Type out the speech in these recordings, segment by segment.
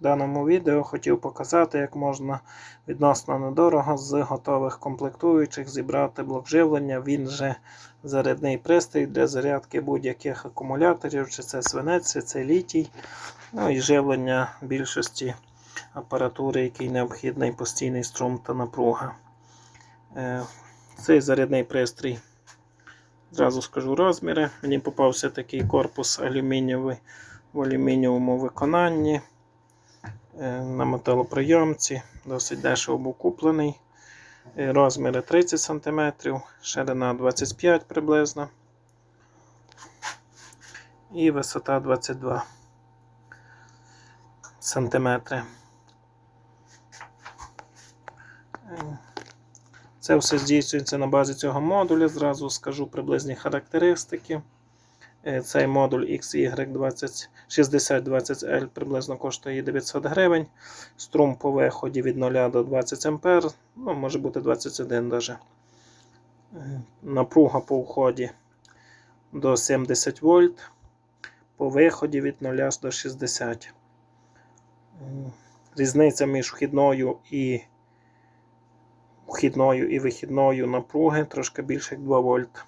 В даному відео хотів показати, як можна відносно недорого з готових комплектуючих зібрати блок живлення. Він же зарядний пристрій для зарядки будь-яких акумуляторів, чи це свинець, чи це літій. Ну і живлення більшості апаратури, який необхідний постійний струм та напруга. Е, Цей зарядний пристрій. Зразу скажу розміри. Мені попався такий корпус алюмінієвий в алюмінієвому виконанні на металоприйомці. Досить дешево був куплений. Е, Розміри 30 см, ширина 25 приблизно. І висота 22 см. Це все здійснюється на базі цього модуля. Зразу скажу приблизні характеристики. Е, Цей модуль XY6020L приблизно коштує 900 гривень. Струм по виході від 0 до 20 А, ну, може бути 21 даже. Е, Напруга по вході до 70 вольт. По виході від 0 до 60. Різниця між вхідною і вхідною і вихідною напруги трошки більше як 2 вольт.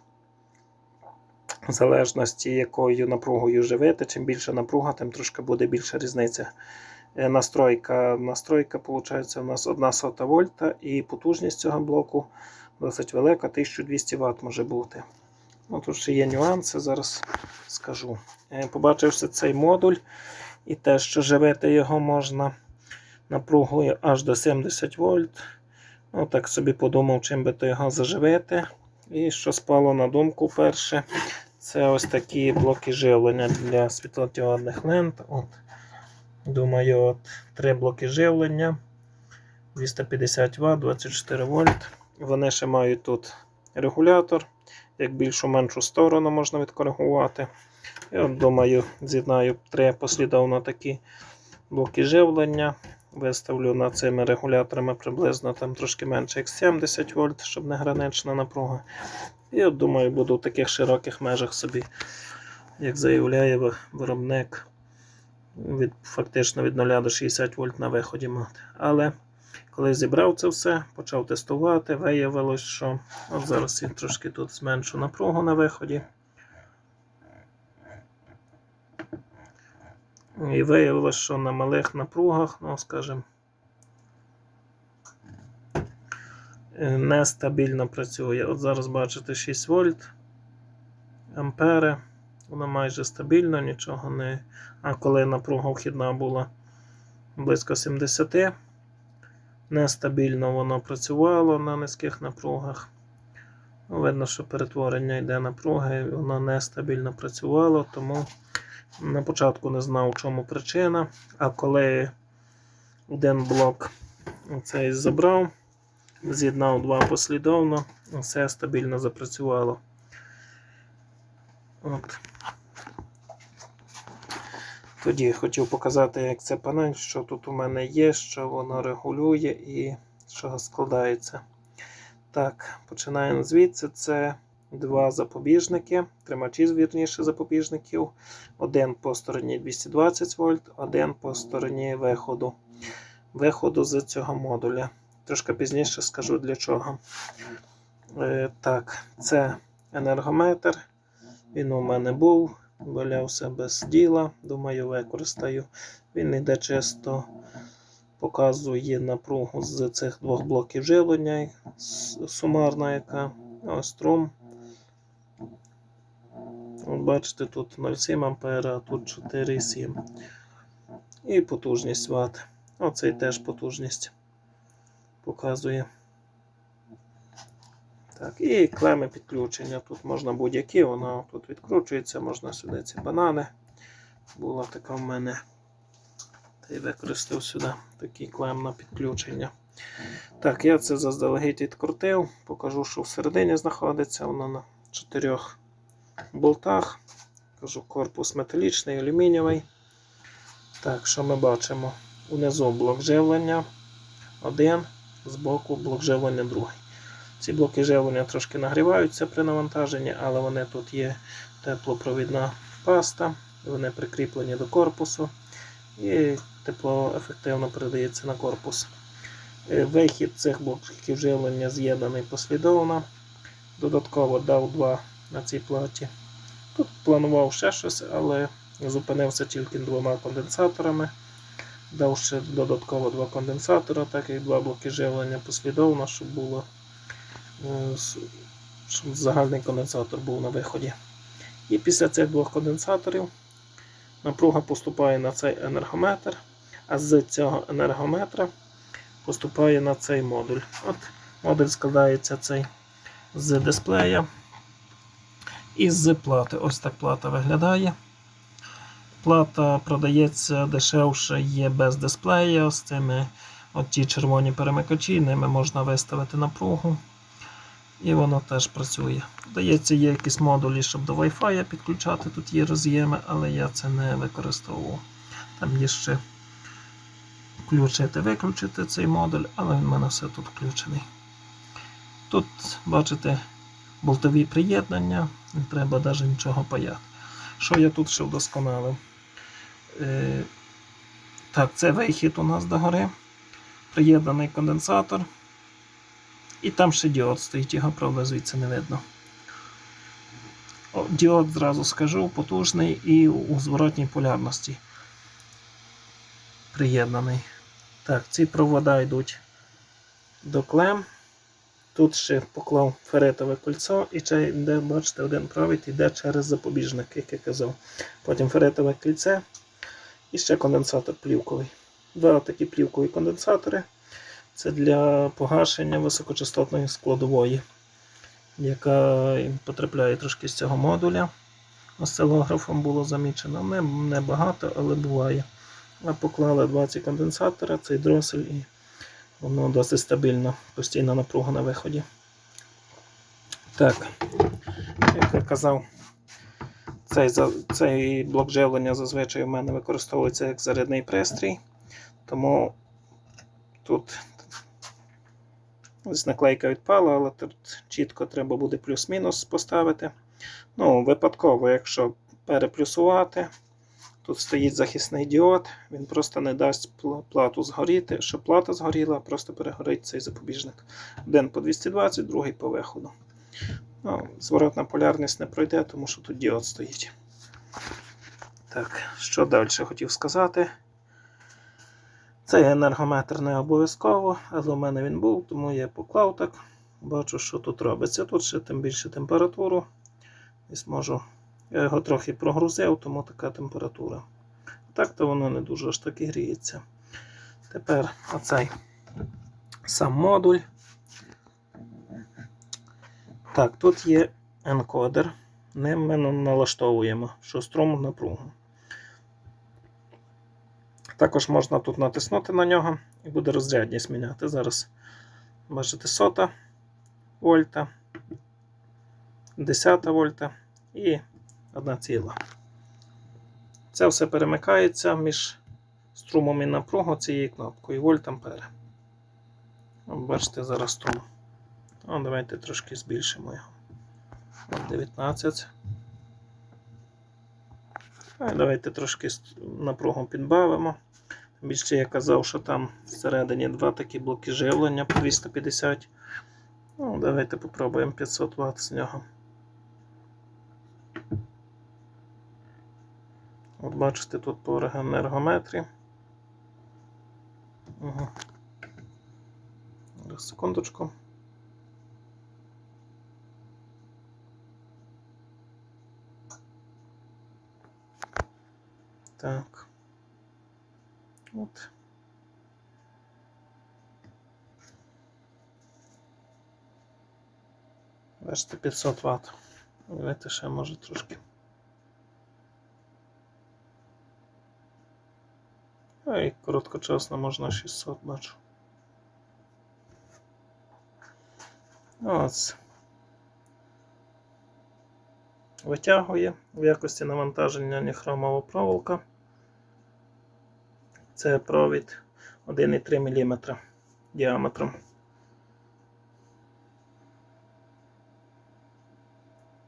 В залежності, якою напругою живете, чим більша напруга, тим трошки буде більша різниця. Е, Настройка, настройка виходить, у нас 1 сота вольта і потужність цього блоку досить велика, 1200 Вт може бути. Ну, Тут ще є нюанси, зараз скажу. Е, Побачивши цей модуль і те, що живити його можна напругою аж до 70 вольт. Ну, так собі подумав, чим би то його заживити. І що спало на думку перше, це ось такі блоки живлення для світлодіодних лент. От. Думаю, от три блоки живлення 250 Вт, 24 вольт. Вони ще мають тут регулятор. Як більшу меншу сторону можна відкоригувати. І от думаю, з'єднаю три послідовно такі блоки живлення. Виставлю над цими регуляторами приблизно там трошки менше як 70 вольт, щоб не гранична напруга. От думаю, буду в таких широких межах собі, як заявляє виробник, від, фактично від 0 до 60 вольт на виході мати. Але коли зібрав це все, почав тестувати, виявилось, що от зараз я трошки тут зменшу напругу на виході. І виявилось, що на малих напругах, ну скажімо, нестабільно працює. От зараз бачите 6 вольт, ампери. Воно майже стабільно, нічого не. А коли напруга вхідна була близько 70, нестабільно воно працювало на низьких напругах. Видно, що перетворення йде напруги, і воно нестабільно працювало, тому на початку не знав, в чому причина. А коли один блок цей забрав, з'єднав два послідовно, все стабільно запрацювало. От. Тоді хотів показати, як це панель, що тут у мене є, що воно регулює і що складається. Так, починаємо звідси. Це два запобіжники, тримачі, вірніше, запобіжників. Один по стороні 220 вольт, один по стороні виходу. Виходу з цього модуля. Трошки пізніше скажу для чого. Е, так, це енергометр. Він у мене був, валявся без діла. Думаю, використаю. Він йде чисто, показує напругу з цих двох блоків живлення, сумарна яка. Ось струм. Бачите, тут 0,7 А, а тут 4,7. І потужність Вт. Оцей теж потужність показує. Так, і клеми підключення. Тут можна будь-які, воно тут відкручується, можна сюди ці банани. Була така в мене. Та й використав сюди такий клем на підключення. Так, я це заздалегідь відкрутив. Покажу, що всередині знаходиться. Воно на чотирьох болтах. Кажу, корпус металічний, алюмінієвий. Так, що ми бачимо? Унизу блок живлення один, збоку блок живлення другий. Ці блоки живлення трошки нагріваються при навантаженні, але вони тут є теплопровідна паста, вони прикріплені до корпусу. І тепло ефективно передається на корпус. Е, Вихід цих блоків живлення з'єднаний послідовно. Додатково дав два на цій платі. Тут планував ще щось, але зупинився тільки двома конденсаторами. Дав ще додатково два конденсатора, так як два блоки живлення послідовно, щоб було е, щоб загальний конденсатор був на виході. І після цих двох конденсаторів напруга поступає на цей енергометр, а з цього енергометра поступає на цей модуль. От модуль складається цей з дисплея і з плати. Ось так плата виглядає. Плата продається дешевше, є без дисплея. З цими от ті червоні перемикачі, ними можна виставити напругу. І воно теж працює. Здається, є якісь модулі, щоб до Wi-Fi підключати. Тут є роз'єми, але я це не використовував. Там є ще включити, виключити цей модуль, але в мене все тут включений. Тут, бачите, болтові приєднання, не треба навіть нічого паяти. Що я тут ще вдосконалив? Е, так, це вихід у нас до гори. Приєднаний конденсатор. І там ще діод стоїть, його, правда, звідси не видно. О, діод, зразу скажу, потужний і у зворотній полярності приєднаний. Так, ці провода йдуть до клем. Тут ще поклав феретове кольцо, і ще йде, бачите, один провід йде через запобіжник, як я казав. Потім феретове кільце і ще конденсатор плівковий. Два такі плівкові конденсатори. Це для погашення високочастотної складової, яка потрапляє трошки з цього модуля. Осцилографом було замічено. Не, не багато, але буває. А поклали 20 конденсатора, цей дросель, і воно досить стабільно, постійна напруга на виході. Так, як я казав, цей, цей блок живлення зазвичай в мене використовується як зарядний пристрій, тому тут ось наклейка відпала, але тут чітко треба буде плюс-мінус поставити. Ну, випадково, якщо переплюсувати, тут стоїть захисний діод, він просто не дасть плату згоріти. Щоб плата згоріла, просто перегорить цей запобіжник. Один по 220, другий по виходу. Ну, зворотна полярність не пройде, тому що тут діод стоїть. Так, що далі хотів сказати? Цей енергометр не обов'язково, але в мене він був, тому я поклав так. Бачу, що тут робиться. Тут ще тим більше температуру. І зможу. Я його трохи прогрузив, тому така температура. Так то воно не дуже аж таки гріється. Тепер оцей сам модуль. Так, тут є енкодер. Ним ми налаштовуємо, що струм напругу. Також можна тут натиснути на нього і буде розрядність міняти. Зараз бачите сота вольта, 10 вольта і 1 ціла. Це все перемикається між струмом і напругою цією кнопкою вольт ампери. От Бачите, зараз струм. Ну, давайте трошки збільшимо його. От 19. А давайте трошки напругу підбавимо. Більше я казав, що там всередині два такі блоки живлення по 250. Ну, давайте попробуємо 500 Вт з нього. От бачите тут по енергометрі. Угу. Секундочку. Так. От. Бачите, 500 Вт. Давайте ще може трошки. А і короткочасно можна 600 бачу. Ось. Витягує в якості навантаження ніхромова проволока. Це провід 1,3 мм діаметром.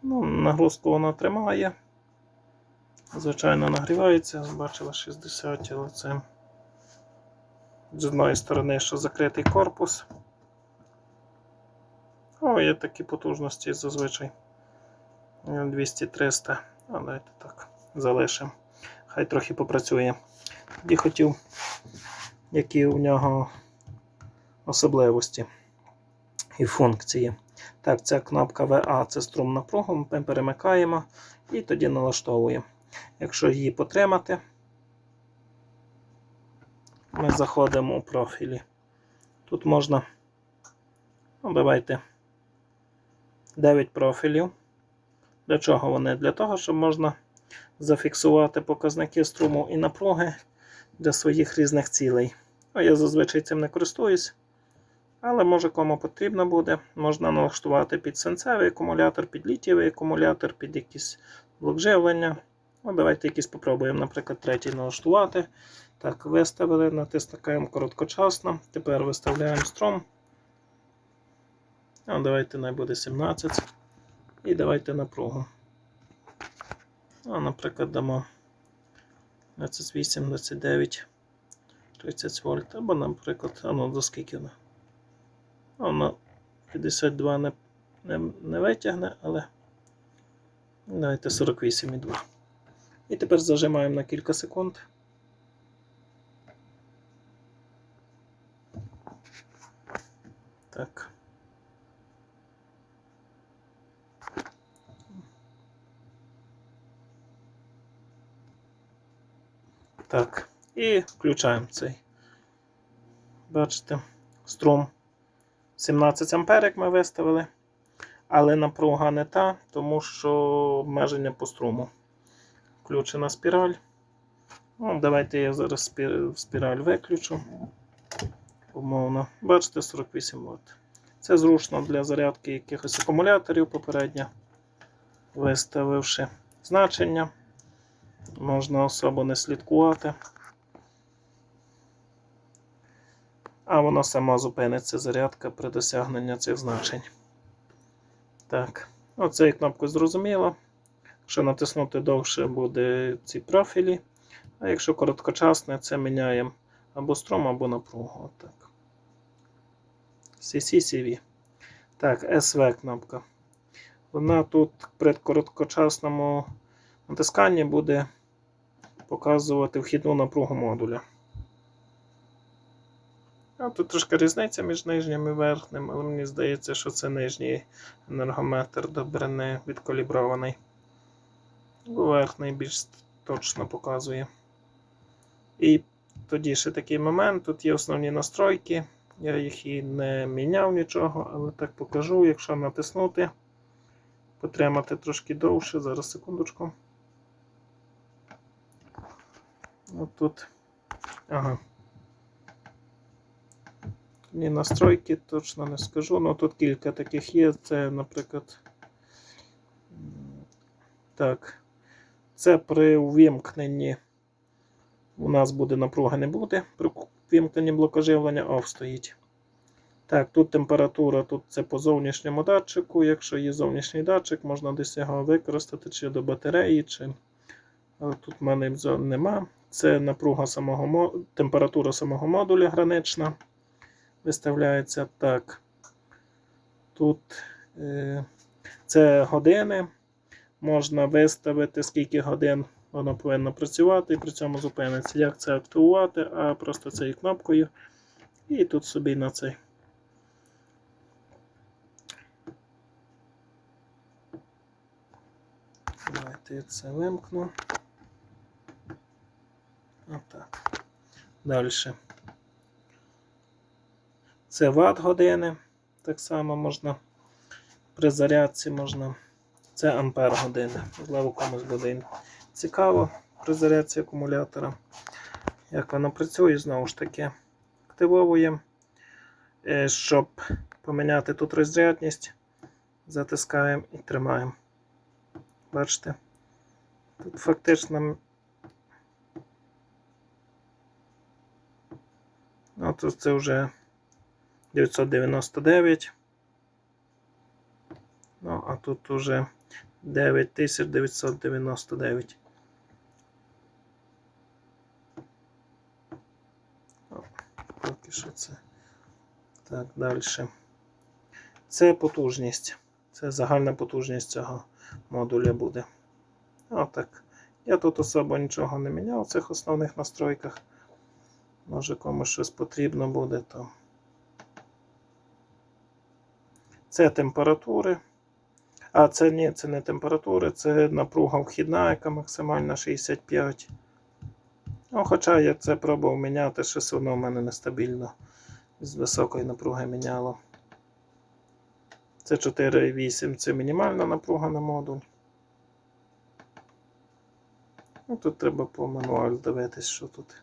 Ну, нагрузку вона тримає. Звичайно, нагрівається, бачила 60, але це З одної сторони, що закритий корпус. О, є такі потужності зазвичай. 200-300. А давайте так, залишимо. Хай трохи попрацює. Тоді хотів, які у нього особливості і функції. Так, ця кнопка VA це струм напругу, ми перемикаємо і тоді налаштовуємо. Якщо її потримати, ми заходимо у профілі. Тут можна, ну давайте, 9 профілів. Для чого вони? Для того, щоб можна зафіксувати показники струму і напруги для своїх різних цілей. Ну, я зазвичай цим не користуюсь. Але може кому потрібно буде, можна налаштувати під сенцевий акумулятор, під літієвий акумулятор, під якісь блок живлення. Ну, давайте якийсь попробуємо, наприклад, третій налаштувати. Так, виставили, натискаємо короткочасно. Тепер виставляємо струм. Ну, давайте най буде 17. І давайте напругу. Ну, наприклад, дамо 28, 29, 30 вольт. Або, наприклад, а ну, до скільки вона? Воно 52 не, не, не витягне, але давайте 48,2. І тепер зажимаємо на кілька секунд. Так. Так, і включаємо цей. Бачите, струм. 17 ампер, як ми виставили. Але напруга не та, тому що обмеження по струму. Включена спіраль. Ну, Давайте я зараз спіраль виключу. Умовно. Бачите, 48 Вт. Це зручно для зарядки якихось акумуляторів попередньо. Виставивши значення. Можна особо не слідкувати. А воно само зупиниться зарядка при досягненні цих значень. Так, оцею кнопкою зрозуміло. Якщо натиснути довше, буде ці профілі. А якщо короткочасне, це міняємо або струм, або напругу. Отак. CC-CV. Так, SV кнопка. Вона тут при короткочасному натисканні буде показувати вхідну напругу модуля. А тут трошки різниця між нижнім і верхнім, але мені здається, що це нижній енергометр добре не відкалібрований. Верхній більш точно показує. І тоді ще такий момент. Тут є основні настройки. Я їх і не міняв нічого, але так покажу, якщо натиснути, потримати трошки довше. Зараз секундочку. От тут. Ага. Ні, настройки точно не скажу. Ну тут кілька таких є. Це, наприклад. Так. Це при увімкненні. У нас буде напруга не буде. При вімкненні блокоживлення OFF стоїть. Так, тут температура, тут це по зовнішньому датчику. Якщо є зовнішній датчик, можна десь його використати чи до батареї, чи. Але тут в мене нема. Це напруга самого температура самого модуля гранична. Виставляється так. Тут е, це години. Можна виставити, скільки годин воно повинно працювати, і при цьому зупиниться. Як це активувати? А просто цією кнопкою. І тут собі на цей. Давайте я це вимкну. Отак. Далі. Це ватт години. Так само можна при зарядці можна. Це ампер години. Можливо, комусь буде цікаво при зарядці акумулятора. Як воно працює, знову ж таки, активовуємо. Е, Щоб поміняти тут розрядність, затискаємо і тримаємо. Бачите? Тут фактично. Ну, тут це вже 999. Ну, а тут уже 9999. О, поки що це. Так, далі. Це потужність. Це загальна потужність цього модуля буде. Отак. Я тут особо нічого не міняв в цих основних настройках. Може комусь щось потрібно буде, то. Це температури. А це ні, це не температури, це напруга вхідна, яка максимальна 65. Ну, хоча я це пробував міняти, щось воно в мене нестабільно. З високої напруги міняло. Це 4,8 це мінімальна напруга на модуль. Ну, тут треба по мануалю дивитись, що тут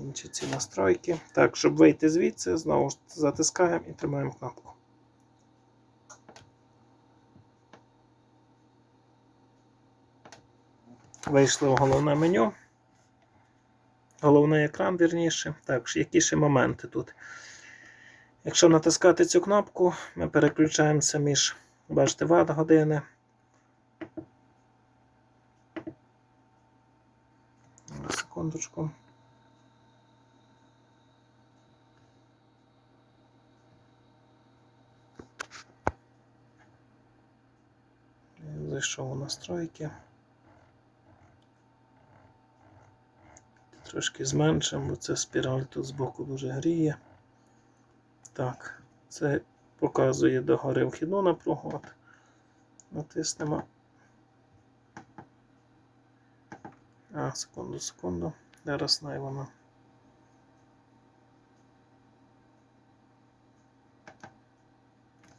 інші ці настройки. Так, щоб вийти звідси, знову ж затискаємо і тримаємо кнопку. Вийшли в головне меню. Головний екран, вірніше. Так, які ще моменти тут. Якщо натискати цю кнопку, ми переключаємося між, бачите, ватт години. Секундочку. Я Зайшов у настройки. Трошки зменшимо, бо ця спіраль тут збоку дуже гріє. Так, це показує догори вхідну напругу. Натиснемо. А, секунду, секунду. Зараз най воно.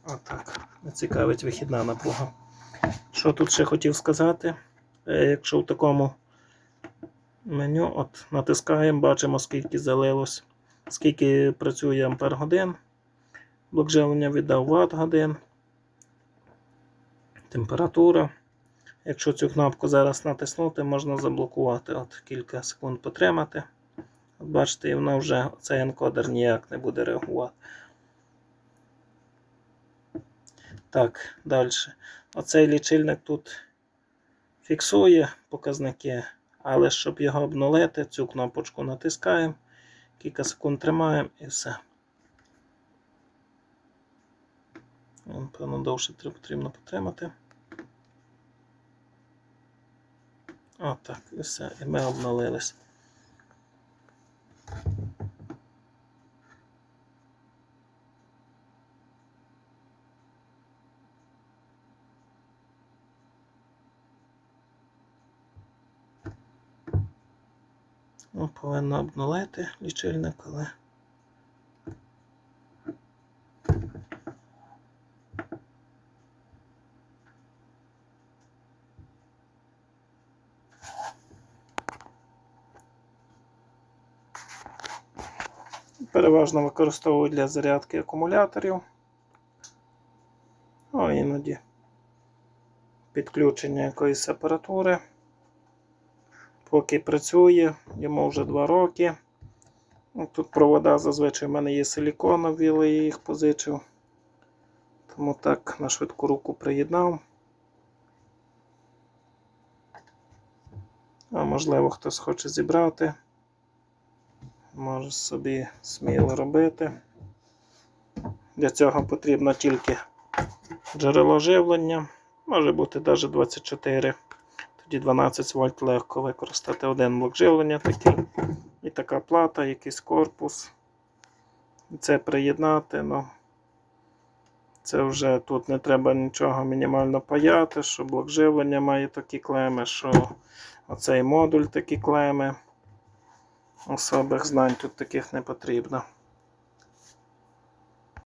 Отак. Не цікавить вихідна напруга. Що тут ще хотів сказати? Е, Якщо в такому меню от натискаємо, бачимо, скільки залилось, скільки працює ампер годин. Блок живлення віддав Вт годин. Температура. Якщо цю кнопку зараз натиснути, можна заблокувати. От Кілька секунд потримати. От Бачите, і воно вже цей енкодер ніяк не буде реагувати. Так, далі. Оцей лічильник тут фіксує показники, але щоб його обнулити, цю кнопочку натискаємо, кілька секунд тримаємо і все. Певно, довше потрібно потримати. Отак, і все. І ми обнулились. Ну, повинно обнулити лічильник, але. Переважно використовують для зарядки акумуляторів. Ну, іноді підключення якоїсь апаратури. Поки працює, йому вже 2 роки. Ну, Тут провода зазвичай в мене є силіконові, але я їх позичив. Тому так на швидку руку приєднав. А можливо хтось хоче зібрати. Може собі сміло робити. Для цього потрібно тільки джерело живлення. Може бути навіть 24. Тоді 12 вольт легко використати один блок живлення такий. І така плата, якийсь корпус. Це приєднати. Ну, це вже тут не треба нічого мінімально паяти, що блок живлення має такі клеми, що оцей модуль такі клеми. Особих знань тут таких не потрібно.